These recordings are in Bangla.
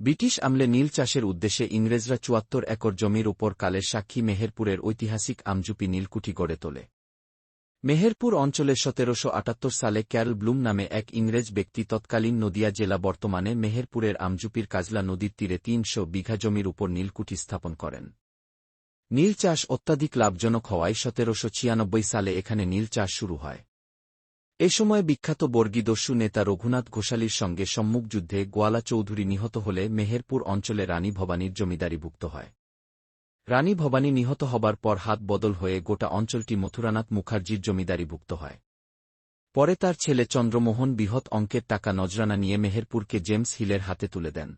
ব্রিটিশ আমলে নীল চাষের উদ্দেশ্যে ইংরেজরা চুয়াত্তর একর জমির উপর কালের সাক্ষী মেহেরপুরের ঐতিহাসিক আমজুপি নীলকুঠি গড়ে তোলে। মেহেরপুর অঞ্চলে সতেরোশো আটাত্তর সালে ক্যারল ব্লুম নামে এক ইংরেজ ব্যক্তি তৎকালীন নদিয়া জেলা বর্তমানে মেহেরপুরের আমজুপির কাজলা নদীর তীরে তিনশো বিঘা জমির উপর নীলকুঠি স্থাপন করেন। নীল চাষ অত্যাধিক লাভজনক হওয়ায় সতেরোশো ছিয়ানব্বই সালে এখানে নীল চাষ শুরু হয়। এ সময় বিখ্যাত বর্গীদস্যু নেতা রঘুনাথ ঘোষালির সঙ্গে সম্মুখ যুদ্ধে গোয়ালা চৌধুরী নিহত হলে মেহেরপুর অঞ্চলে রানী ভবানীর জমিদারিভুক্ত হয়। রানী ভবানী নিহত হবার পর হাত বদল হয়ে গোটা অঞ্চলটি মথুরানাথ মুখার্জির জমিদারিভুক্ত হয়। পরে তার ছেলে চন্দ্রমোহন বৃহৎ অঙ্কের টাকা নজরানা নিয়ে মেহেরপুরকে জেমস হিলের হাতে তুলে দেন।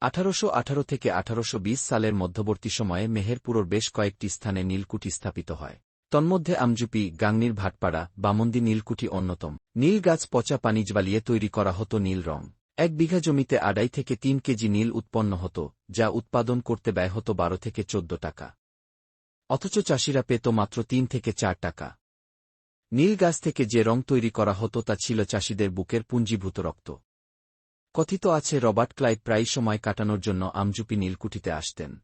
আঠারোশো আঠারো থেকে আঠারোশ বিশ সালের মধ্যবর্তী সময়ে মেহেরপুরর বেশ কয়েকটি স্থানে নীলকুঠি স্থাপিত হয়। তন্মধ্যে আমজুপি, গাংনির ভাটপাড়া, বামন্দি নীলকুঠি অন্যতম। নীল গাছ পচা পানি জ্বালিয়ে তৈরি করা হতো নীল রং। এক বিঘা জমিতে আড়াই থেকে তিন কেজি নীল উৎপন্ন হতো, যা উৎপাদন করতে ব্যয় হতো বারো থেকে চোদ্দ টাকা। অথচ চাষিরা পেত মাত্র তিন থেকে চার টাকা। নীল গাছ থেকে যে রং তৈরি করা হতো তা ছিল চাষিদের বুকের পুঞ্জীভূত রক্ত। কথিত আছে, রবার্ট ক্লাইভ প্রায় সময় কাটানোর জন্য আমজুপি নীলকুঠিতে আসতেন।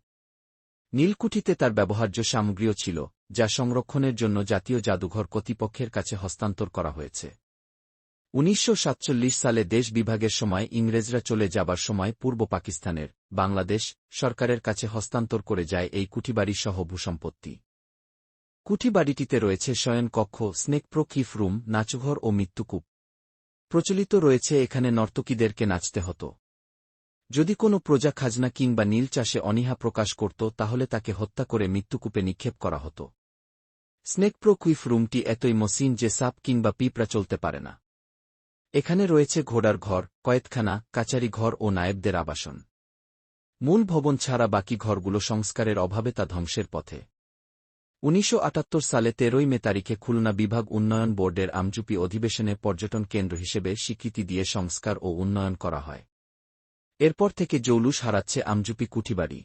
নীলকুঠিতে তার ব্যবহার্য সামগ্রীও ছিল যা সংরক্ষণের জন্য জাতীয় জাদুঘর কর্তৃপক্ষের কাছে হস্তান্তর করা হয়েছে। উনিশশো সাতচল্লিশ সালে দেশ বিভাগের সময় ইংরেজরা চলে যাবার সময় পূর্ব পাকিস্তানের, বাংলাদেশ সরকারের কাছে হস্তান্তর করে যায় এই কুঠিবাড়ি সহ ভূসম্পত্তি। কুঠিবাড়িটিতে রয়েছে শয়নকক্ষ কক্ষ স্নেক প্রকিফ রুম, নাচঘর ও মৃত্যুকূপ। প্রচলিত রয়েছে এখানে নর্তকীদেরকে নাচতে হতো। যদি কোনো প্রজা খাজনা কিংবা নীল চাষে অনীহা প্রকাশ করত, তাহলে তাকে হত্যা করে মৃত্যুকূপে নিক্ষেপ করা হতো। স্নেক প্রকুইফ রুমটি এতই মসিন যে সাপ কিংবা পিঁপড়া চলতে পারে না। এখানে রয়েছে ঘোড়ার ঘর কয়েতখানা কাচারি ঘর ও নায়েবদের আবাসন। মূল ভবন ছাড়া বাকি ঘরগুলো সংস্কারের অভাবে তা ধ্বংসের পথে। উনিশশো আটাত্তর সালে তেরোই মে তারিখে খুলনা বিভাগ উন্নয়ন বোর্ডের আমজুপি অধিবেশনে পর্যটন কেন্দ্র হিসেবে স্বীকৃতি দিয়ে সংস্কার ও উন্নয়ন করা হয়। এরপর থেকে জৌলুস হারাচ্ছে আমজুপি কুঠিবাড়ি।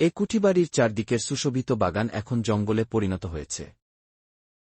এ কুঠিবাড়ির চারদিকের সুশোভিত বাগান এখন জঙ্গলে পরিণত হয়েছে।